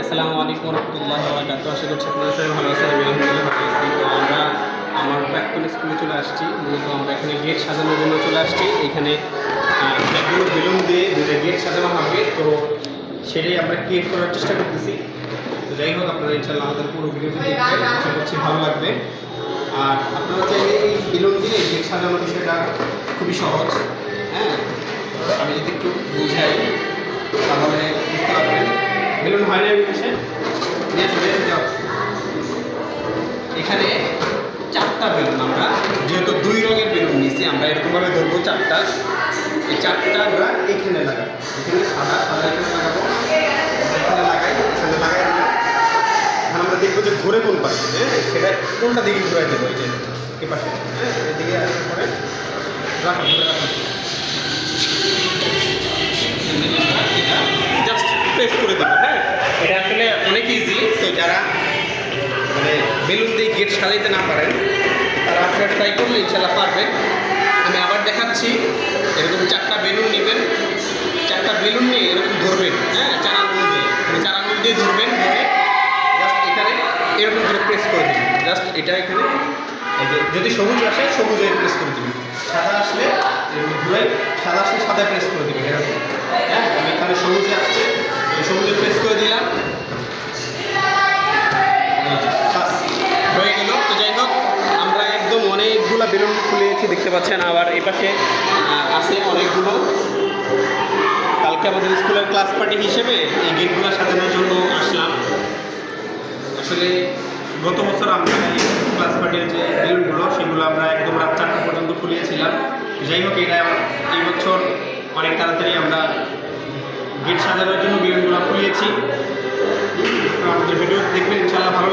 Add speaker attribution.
Speaker 1: আসসালামু আলাইকুম রহমতুল্লাহ বারাকাতু আশা করছি আপনারা সবাই ভালো আছেন আমি আলহামদুলিল্লাহ তো আমরা আমার প্রাক্তন স্কুলে চলে আসছি মূলত আমরা এখানে গেট সাজানোর জন্য চলে আসছি। এখানে আহ, বেলুন দিয়ে দুটো গেট সাজানো হবে। তো সেটাই আমরা ক্রিয়েট করার চেষ্টা করতেছি। তো যাই হোক আপনারা ইনশাল্লাহ আমাদের পুরো ভিডিওটি দেখবেন। আশা করছি ভালো লাগবে। আর আপনারা চাইলে এই বেলুন দিয়ে গেট সাজানোর বিষয়টা খুবই সহজ। হ্যাঁ? আমি যদি একটু বুঝাই তাহলে নিয়ে আসো, যাও। এখানে চারটা বেলুন আমরা যেহেতু দুই রঙের বেলুন নিয়েছি আমরা এরকমভাবে ধরবো চারটা। এই চারটা আমরা এখানে লাগাবো। এখানে সাদা সাদা এখানে লাগাবো। এখানে লাগাই এখানে লাগাই এখন আমরা দেখব যে ঘুরে কোন পাশে হ্যাঁ? সেটা কোনটা দিকে ঘুরাই দেবো এই যে এ পাশে হ্যাঁ? এদিকে আসার পরে রাখো রাখো। জাস্ট প্রেস করে দেবো হ্যাঁ? এটা আসলে অনেক ইজি তো যারা মানে বেলুন দিয়ে গেট সাজাইতে না পারেন, তারা আসলে ট্রাই করলে ইনশাল্লাহ পারবেন। আমি আবার দেখাচ্ছি, এরকম চারটা বেলুন নেবেন। চারটা বেলুন নিয়ে এরকম ধরবেন হ্যাঁ চারা আঙুল দিয়ে। মানে চার আঙুল দিয়ে ধরবেন, ধরে জাস্ট এখানে এরকম করে প্রেস করে দেবেন। জাস্ট এটা এখানে যদি সবুজ আসে, সবুজে প্রেস করে দেবেন। সাদা আসলে ঘুরে সাদা আসলে সাদা প্রেস করে দেবেন, এরকম। হ্যাঁ এখানে সবুজে আসছে সবুজে প্রেস করে রেখেছি দেখতে পাচ্ছেন, আবার এ পাশে আছে অনেকগুলো। কালকে আমাদের স্কুলের ক্লাস পার্টি হিসেবে এই গেটগুলো সাজানোর জন্য আসলাম। আসলে গত বছর আমরা এই ক্লাস পার্টির যে গেটগুলো সেগুলো আমরা একদম রাত চারটা পর্যন্ত খুলিয়েছিলাম যাই হোক এটা এই বছর অনেক তাড়াতাড়ি আমরা গেট সাজানোর জন্য গেটগুলো খুলিয়েছি আমাদের ভিডিও দেখবেন ইনশাল্লাহ ভালো